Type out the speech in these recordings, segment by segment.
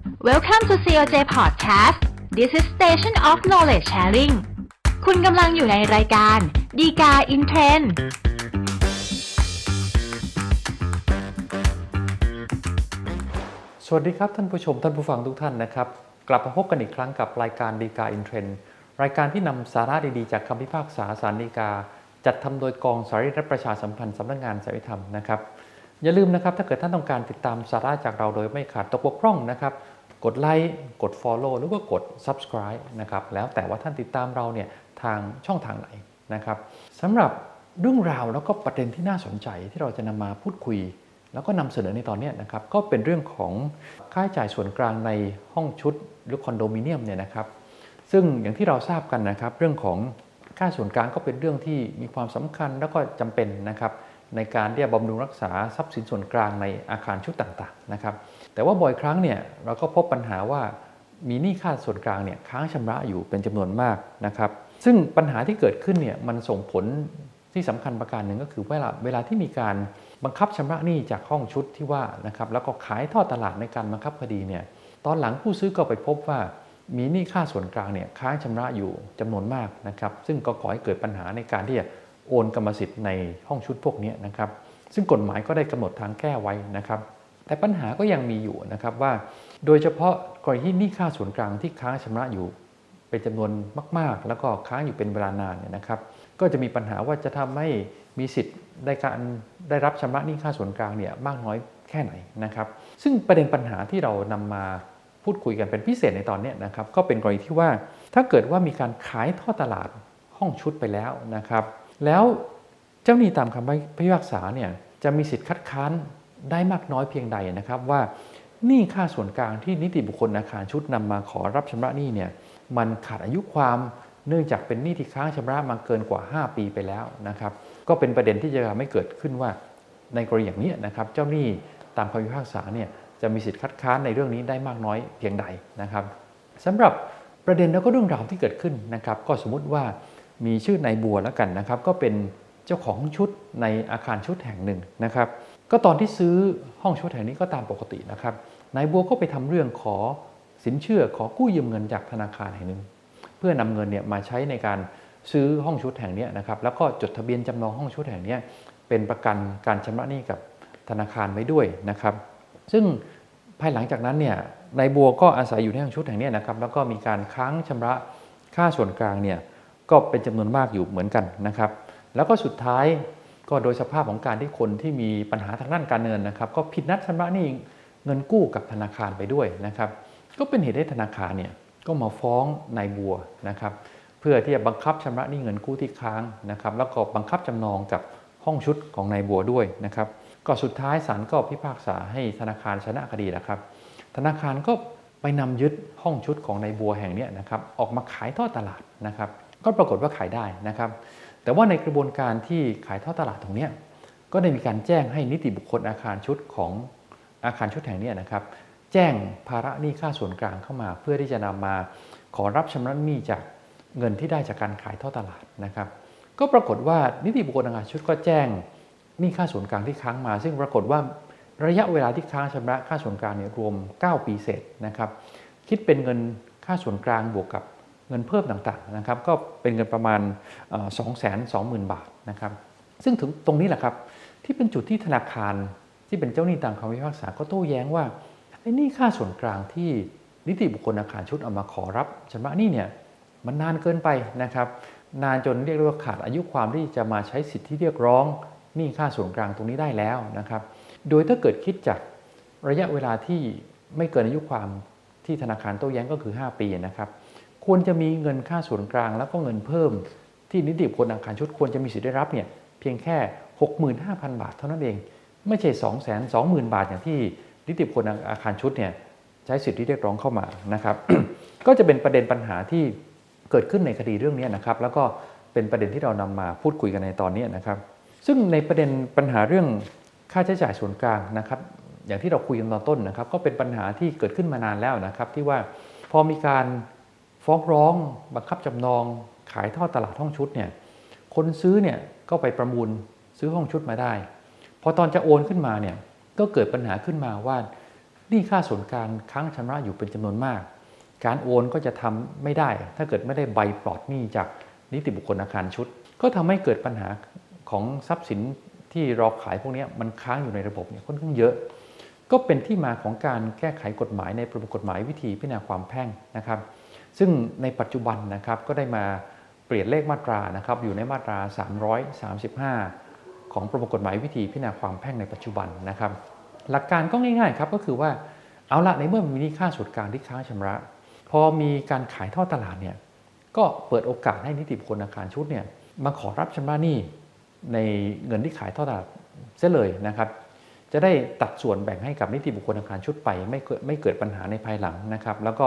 Welcome to COJ Podcast This is Station of Knowledge Sharing คุณกำลังอยู่ในรายการดีกาอินเทรนสวัสดีครับท่านผู้ชมท่านผู้ฟังทุกท่านนะครับ กลับมาพบกันอีกครั้งกับรายการดีกาอินเทรนรายการที่นำสาระดีๆ จากคำพิพากษาสารดีกา จัดทำโดยกองสารีรัฐประชาสัมพันธ์สำนักงานสาริธรรมนะครับอย่าลืมนะครับถ้าเกิดท่านต้องการติดตามสาระจากเราโดยไม่ขาดตกบกพร่องนะครับ กดไลค์กด Follow หรือว่ากด Subscribe นะครับแล้วแต่ว่าท่านติดตามเราเนี่ยทางช่องทางไหนนะครับสำหรับเรื่องราวแล้วก็ประเด็นที่น่าสนใจที่เราจะนำมาพูดคุย แล้วก็นำเสนอในตอนนี้นะครับก็เป็นเรื่องของค่าใช้จ่ายส่วนกลางในห้องชุดหรือคอนโดมิเนียมเนี่ยนะครับซึ่งอย่างที่เราทราบกันนะครับเรื่องของค่าส่วนกลางก็เป็นเรื่องที่มีความสำคัญแล้วก็จำเป็นนะครับในการที่จะบำรุงรักษาทรัพย์สินส่วนกลางในอาคารชุดต่างๆนะครับ แต่ว่าบ่อยครั้งเนี่ยเราก็พบปัญหาว่ามีหนี้ค่าส่วนกลางเนี่ยค้างชำระอยู่เป็นจำนวนมากนะครับซึ่งปัญหาที่เกิดขึ้นเนี่ยมันส่งผลที่สำคัญประการหนึ่งก็คือเวลาเวลาที่มีการบังคับชำระหนี้จากห้องชุดที่ว่านะครับแล้วก็ขายทอดตลาดในการบังคับคดีเนี่ยตอนหลังผู้ซื้อก็ไปพบว่ามีหนี้ค่าส่วนกลางเนี่ยค้างชำระอยู่จำนวนมากนะครับซึ่งก็ก่อให้เกิดปัญหาในการที่จะโอนกรรมสิทธิ์ในห้องชุดพวกนี้นะครับซึ่งกฎหมายก็ได้กำหนดทางแก้ไว้นะครับ แต่ปัญหาก็ยังมีอยู่นะครับว่า โดยเฉพาะกรณีที่หนี้ค่าส่วนกลางที่ค้างชำระอยู่ เป็นจำนวนมาก ๆ แล้วก็ค้างอยู่เป็นเวลานานเนี่ยนะครับ ก็จะมีปัญหาว่าจะทำให้มีสิทธิ์ในการได้รับชำระหนี้ค่าส่วนกลางเนี่ยมากน้อยแค่ไหนนะครับ ซึ่งประเด็นปัญหาที่เรานำมาพูดคุยกันเป็นพิเศษในตอนนี้นะครับ ก็เป็นกรณีที่ว่าถ้าเกิดว่ามีการขายท่อตลาดห้องชุดไปแล้วนะครับ แล้วเจ้าหนี้ตามคำพิพากษาเนี่ยจะมีสิทธิ์คัดค้าน ได้มากน้อยเพียงใดนะครับว่าหนี้ค่าส่วนกลางที่นิติบุคคลอาคารชุดนำมาขอรับชำระหนี้เนี่ยมันขาดอายุความเนื่องจากเป็นหนี้ที่ค้างชำระมาเกินกว่า 5 ปีไปแล้วนะครับก็เป็นประเด็นที่จะทำให้เกิดขึ้นว่าในกรณีอย่างนี้นะครับเจ้าหนี้ตามคำพิพากษาเนี่ยจะมีสิทธิ์คัดค้านในเรื่องนี้ได้มากน้อยเพียงใดนะครับสำหรับประเด็นแล้วก็เรื่องราวที่เกิดขึ้นนะครับก็สมมุติว่ามีชื่อนายบัวแล้วกันนะครับ ก็เป็นเจ้าของชุดในอาคารชุดแห่งหนึ่งนะครับ ก็ตอนที่ซื้อห้องชุดแห่งนี้ก็ตามปกตินะครับนายบัวก็ไปทำเรื่องขอสินเชื่อขอกู้ยืมเงินจากธนาคารแห่งหนึ่ง เพื่อนำเงินเนี่ยมาใช้ในการซื้อห้องชุดแห่งนี้นะครับแล้วก็จดทะเบียนจำนองห้องชุดแห่งนี้เป็นประกันการชำระหนี้กับธนาคารไว้ด้วยนะครับ ซึ่งภายหลังจากนั้นเนี่ยนายบัวก็อาศัยอยู่ในห้องชุดแห่งนี้นะครับแล้วก็มีการค้างชำระค่าส่วนกลางเนี่ยก็เป็นจำนวนมากอยู่เหมือนกันนะครับ แล้วก็สุดท้าย ก็โดยสภาพของการที่คนที่มีปัญหาทางด้านการเงินนะครับ ก็ผิดนัดชำระหนี้เงินกู้กับธนาคารไปด้วยนะครับ ก็เป็นเหตุให้ธนาคารเนี่ยก็มาฟ้องนายบัวนะครับ เพื่อที่จะบังคับชำระหนี้เงินกู้ที่ค้างนะครับ แล้วก็บังคับจำนองกับห้องชุดของนายบัวด้วยนะครับ ก็สุดท้ายศาลก็พิพากษาให้ธนาคารชนะคดีนะครับ ธนาคารก็ไปนำยึดห้องชุดของนายบัวแห่งนี้นะครับ ออกมาขายทอดตลาดนะครับ ก็ปรากฏว่าขายได้นะครับ แต่ว่าในกระบวนการที่ขายทอดตลาดตรงนี้ก็ได้มีการแจ้งให้นิติบุคคลอาคารชุดของอาคารชุดแห่งนี้นะครับ แจ้งภาระหนี้ค่าส่วนกลางเข้ามา เพื่อที่จะนำมาขอรับชำระหนี้จากเงินที่ได้จากการขายทอดตลาดนะครับ ก็ปรากฏว่านิติบุคคลอาคารชุดก็แจ้งหนี้ค่าส่วนกลางที่ค้างมา ซึ่งปรากฏว่าระยะเวลาที่ค้างชำระค่าส่วนกลางเนี่ยรวม 9 ปีเศษนะครับ คิดเป็นเงินค่าส่วนกลางบวกกับ เงินเพิ่มต่างๆนะครับก็เป็นเงินประมาณ 2 2 0 0 0 0 บาทนะครับซึ่งถึงตรงนี้แหละครับที่เป็นจุดที่ธนาคารที่เป็นเจ้าหนี้ตามคำพิพากษาก็โต้แย้งว่าไอ้นี่ค่าส่วนกลางที่นิติบุคคลอาคารชุดเอามาขอรับชำระนี้เนี่ยมันนานเกินไปนะครับ นานจนเรียกได้ว่าขาดอายุความที่จะมาใช้สิทธิเรียกร้องหนี้ค่าส่วนกลางตรงนี้ได้แล้วนะครับ โดยถ้าเกิดคิดจากระยะเวลาที่ไม่เกินอายุความที่ธนาคารโต้แย้งก็คือ 5 ปีนะครับ ควรจะมีเงินค่าส่วนกลาง แล้วก็เงินเพิ่ม ที่นิติบุคคลอาคารชุดควรจะมีสิทธิได้รับเนี่ยเพียงแค่ 65,000 บาทเท่านั้นเอง ไม่ใช่ 220,000 บาทอย่างที่นิติบุคคลอาคารชุดเนี่ยใช้สิทธิเรียกร้องเข้ามานะครับ ก็จะเป็นประเด็นปัญหาที่เกิดขึ้นในคดีเรื่องนี้นะครับ แล้วก็เป็นประเด็นที่เรานำมาพูดคุยกันในตอนนี้นะครับ ซึ่งในประเด็นปัญหาเรื่องค่าใช้จ่ายส่วนกลางนะครับ อย่างที่เราคุยกันตอนต้นนะครับ ก็เป็นปัญหาที่เกิดขึ้นมานานแล้วนะครับ ที่ว่าพอมีการ ฟ้องร้องบังคับจำนองขายทอดตลาดห้องชุดเนี่ยคนซื้อเนี่ยก็ไปประมูลซื้อห้องชุดมาได้พอตอนจะโอนขึ้นมาเนี่ยก็เกิดปัญหาขึ้นมาว่านี้ค่าส่วนกลางค้างชำระอยู่เป็นจำนวนมาก การโอนก็จะทำไม่ได้ ถ้าเกิดไม่ได้ใบปลอดหนี้จากนิติบุคคลอาคารชุด ก็ทำให้เกิดปัญหาของทรัพย์สินที่รอขายพวกนี้มันค้างอยู่ในระบบเนี่ยค่อนข้างเยอะ ก็เป็นที่มาของการแก้ไขกฎหมายในประมวลกฎหมายวิธีพิจารณาความแพ่งนะครับ ซึ่งในปัจจุบันนะครับก็ได้มาเปลี่ยนเลขมาตรานะครับอยู่ในมาตรา 335 ของประมวลกฎหมายวิธีพิจารณาความแพ่งในปัจจุบันนะครับ หลักการก็ง่ายๆครับก็คือว่าเอาละในเมื่อมีนี้ค่าส่วนกลางที่ค้างชำระ พอมีการขายท่อตลาดเนี่ยก็เปิดโอกาสให้นิติบุคคลอาคารชุดเนี่ยมาขอรับชำระหนี้ในเงินที่ขายท่อตลาดเสียเลยนะครับ จะได้ตัดส่วนแบ่งให้กับนิติบุคคลอาคารชุดไปไม่เกิดไม่เกิดปัญหาในภายหลังนะครับ แล้วก็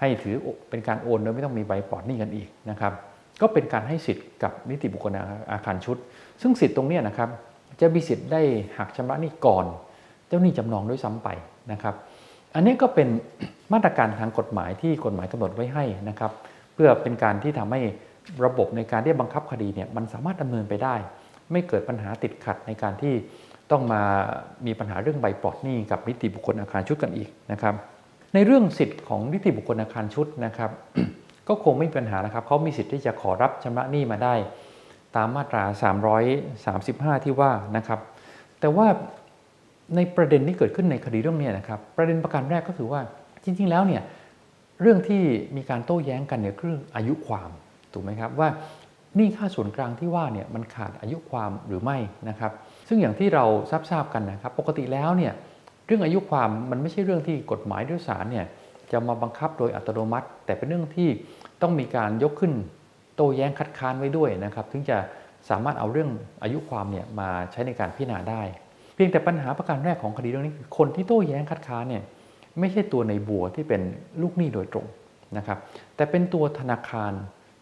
ให้ถือเป็นการโอนโดยไม่ต้องมีใบปลอดหนี้กันอีกนะครับ ก็เป็นการให้สิทธิ์กับนิติบุคคลอาคารชุด ซึ่งสิทธิ์ตรงนี้นะครับจะมีสิทธิ์ได้หักชำระหนี้ก่อน เจ้าหนี้จำนองด้วยซ้ำไปนะครับ อันนี้ก็เป็นมาตรการทางกฎหมายที่กฎหมายกำหนดไว้ให้นะครับ เพื่อเป็นการที่ทำให้ระบบในการที่บังคับคดีเนี่ยมันสามารถดำเนินไปได้ ไม่เกิดปัญหาติดขัดในการที่ต้องมามีปัญหาเรื่องใบปลอดหนี้กับนิติบุคคลอาคารชุดกันอีกนะครับ ในเรื่องสิทธิ์ของนิติบุคคลอาคารชุดนะครับ ก็คงไม่มีปัญหานะครับเขามีสิทธิ์ที่จะขอรับชำระหนี้มาได้ ตามมาตรา 335 ที่ว่านะครับ แต่ว่าในประเด็นที่เกิดขึ้นในคดีเรื่องนี้นะครับ ประเด็นประการแรกก็คือว่าจริง ๆ แล้วเนี่ยเรื่องที่มีการโต้แย้งกันเนี่ยคืออายุความถูกไหมครับว่านี่ค่าส่วนกลางที่ว่าเนี่ยมันขาดอายุความหรือไม่นะครับ ซึ่งอย่างที่เราทราบทราบกันนะครับ ปกติแล้วเนี่ย เรื่องอายุความมันไม่ใช่เรื่องที่กฎหมายด้วยศาลเนี่ยจะมาบังคับโดยอัตโนมัติ แต่เป็นเรื่องที่ต้องมีการยกขึ้นโต้แย้งคัดค้านไว้ด้วยนะครับถึงจะสามารถเอาเรื่องอายุความเนี่ยมาใช้ในการพิจารณาได้ เพียงแต่ปัญหาประการแรกของคดีเรื่องนี้คือคนที่โต้แย้งคัดค้านเนี่ยไม่ใช่ตัวในบัวที่เป็นลูกหนี้โดยตรงนะครับแต่เป็นตัวธนาคาร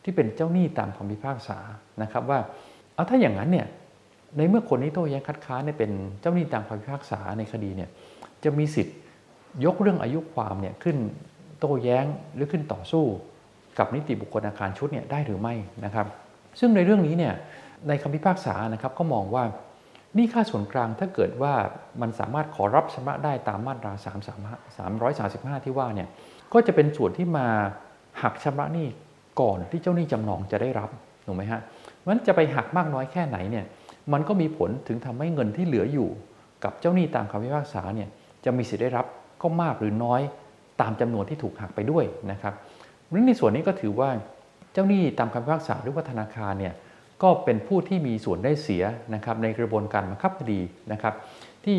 ที่เป็นเจ้าหนี้ตามคำพิพากษานะครับว่าเอาถ้าอย่างนั้นเนี่ย ในเมื่อคนที่โต้แย้งคัดค้านเนี่ยเป็นเจ้าหนี้ตามคำพิพากษาในคดีเนี่ยจะมีสิทธิ์ยกเรื่องอายุความเนี่ยขึ้นโต้แย้งหรือขึ้นต่อสู้กับนิติบุคคลอาคารชุดเนี่ยได้หรือไม่นะครับ ซึ่งในเรื่องนี้เนี่ยในคำพิพากษานะครับก็มองว่านี่ค่าส่วนกลางถ้าเกิดว่ามันสามารถขอรับชำระได้ตามมาตรา 335ที่ว่าเนี่ยก็จะเป็นส่วนที่มาหักชำระหนี้ก่อนที่เจ้าหนี้จำนองจะได้รับถูกไหมฮะมันจะไปหักมากน้อยแค่ไหนเนี่ย มันก็มีผลถึงทำให้เงินที่เหลืออยู่ กับเจ้าหนี้ตามคำพิพากษาเนี่ยจะมีสิทธิ์ได้รับก็มากหรือน้อยตามจำนวนที่ถูกหักไปด้วยนะครับในส่วนนี้ก็ถือว่าเจ้าหนี้ตามคำพิพากษาหรือว่าธนาคารเนี่ยก็เป็นผู้ที่มีส่วนได้เสียนะครับในกระบวนการบังคับคดีนะครับที่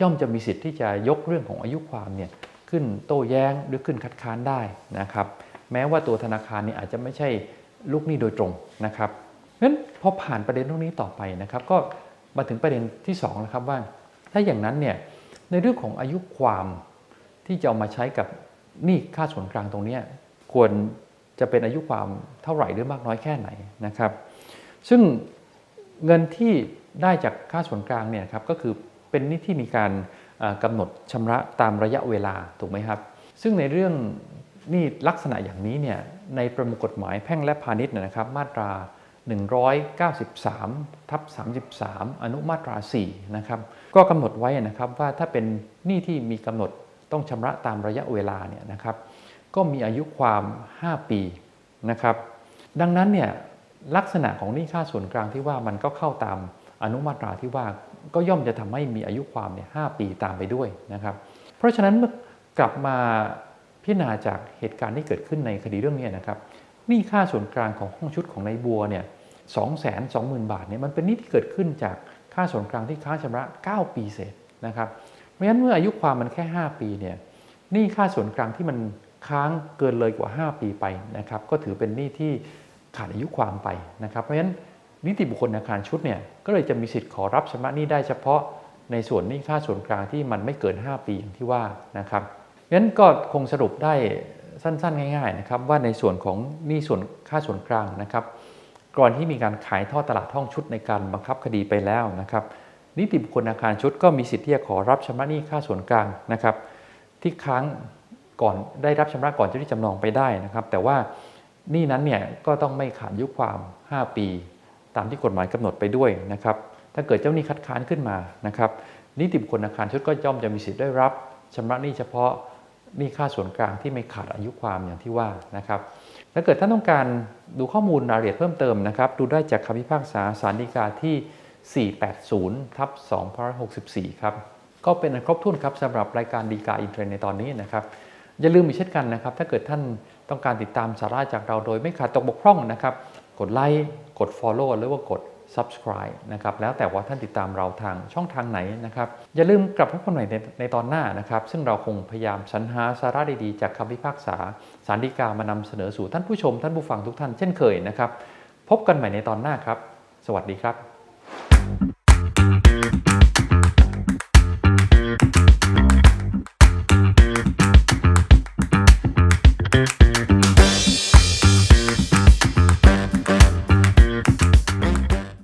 ย่อมจะมีสิทธิ์ที่จะยกเรื่องของอายุความเนี่ยขึ้นโต้แย้งหรือขึ้นคัดค้านได้นะครับแม้ว่าตัวธนาคารเนี่ยอาจจะไม่ใช่ลูกหนี้โดยตรงนะครับ นั้นพอผ่านประเด็นตรงนี้ต่อไปนะครับ ก็มาถึงประเด็นที่2แล้วครับว่า ถ้าอย่างนั้นเนี่ยในเรื่องของอายุความที่จะเอามาใช้กับหนี้ค่าส่วนกลางตรงนี้ควรจะเป็นอายุความเท่าไหร่หรือมากน้อยแค่ไหนนะครับ ซึ่งเงินที่ได้จากค่าส่วนกลางเนี่ยครับก็คือเป็นหนี้ที่มีการกำหนดชำระตามระยะเวลาถูกไหมครับ ซึ่งในเรื่องหนี้ลักษณะอย่างนี้เนี่ยในประมวลกฎหมายแพ่งและพาณิชย์นะครับมาตรา 193ทับ33 อนุมาตรา4นะครับก็กำหนดไว้นะครับว่าถ้าเป็นหนี้ที่มีกำหนดต้องชำระตามระยะเวลาเนี่ยนะครับก็มีอายุความ 5 ปีนะครับดังนั้นเนี่ยลักษณะของหนี้ค่าส่วนกลางที่ว่ามันก็เข้าตามอนุมาตราที่ว่าก็ย่อมจะทำให้มีอายุความเนี่ยหปีตามไปด้วยนะครับ เพราะฉะนั้นเมื่อกลับมาพิจารณาจากเหตุการณ์ที่เกิดขึ้นในคดีเรื่องนี้นะครับ หนี้ค่าส่วนกลางของห้องชุดของนายบัวเนี่ยสองแสนสองหมื่นบาทเนี่ยมันเป็นหนี้ที่เกิดขึ้นจากค่าส่วนกลางที่ค้างชำระ 9 ปีเศษนะครับ เพราะฉะนั้นเมื่ออายุความมันแค่ 5 ปีเนี่ยหนี้ค่าส่วนกลางที่มันค้างเกินเลยกว่า 5 ปีไปนะครับ ก็ถือเป็นหนี้ที่ขาดอายุความไปนะครับ เพราะฉะนั้นนิติบุคคลอาคารชุดเนี่ยก็เลยจะมีสิทธิ์ขอรับชำระหนี้ได้เฉพาะในส่วนหนี้ค่าส่วนกลางที่มันไม่เกิน 5 ปีอย่างที่ว่านะครับงั้นก็คงสรุปได้ สั้นๆ ง่ายๆนะครับว่าในส่วนของหนี้ส่วนค่าส่วนกลางนะครับก่อนที่มีการขายท่อตลาดห้องชุดในการบังคับคดีไปแล้วนะครับนิติบุคคลอาคารชุดก็มีสิทธิ์ที่จะขอรับชำระหนี้ค่าส่วนกลางนะครับที่ค้างก่อนได้รับชำระก่อนเจ้าหนี้จำนองไปได้นะครับ แต่ว่านี้นั้นเนี่ยก็ต้องไม่ขาดอายุความ 5 ปี ตามที่กฎหมายกำหนดไปด้วยนะครับ ถ้าเกิดเจ้าหนี้คัดค้านขึ้นมานะครับนิติบุคคลอาคารชุดก็ย่อมจะมีสิทธิ์ได้รับชำระหนี้เฉพาะ นี้ค่าส่วนกลางที่ไม่ขาดอายุความอย่างที่ว่านะครับถ้าเกิดท่านต้องการดูข้อมูลรายละเอียดเพิ่มเติมนะครับ ดูได้จากคำพิพากษาสารดีกาที่ 480 ทับ264 ครับ ก็เป็นอันครบถ้วนครับสำหรับรายการดีกาอินเทรนในตอนนี้นะครับ อย่าลืมอีกเช่นกันนะครับ ถ้าเกิดท่านต้องการติดตามสาระจากเราโดยไม่ขาดตกบกพร่องนะครับ กดไลค์ กด Follow หรือว่ากด Subscribe นะครับแล้วแต่ว่าท่านติดตามเราทางช่องทางไหนนะครับ อย่าลืมกลับพบกันใหม่ในในตอนหน้านะครับ ซึ่งเราคงพยายามสรรหาสาระดีๆ จากคำพิพากษาสารดีกามานำเสนอสู่ท่านผู้ชม ท่านผู้ฟังทุกท่านเช่นเคยนะครับ พบกันใหม่ในตอนหน้าครับ สวัสดีครับ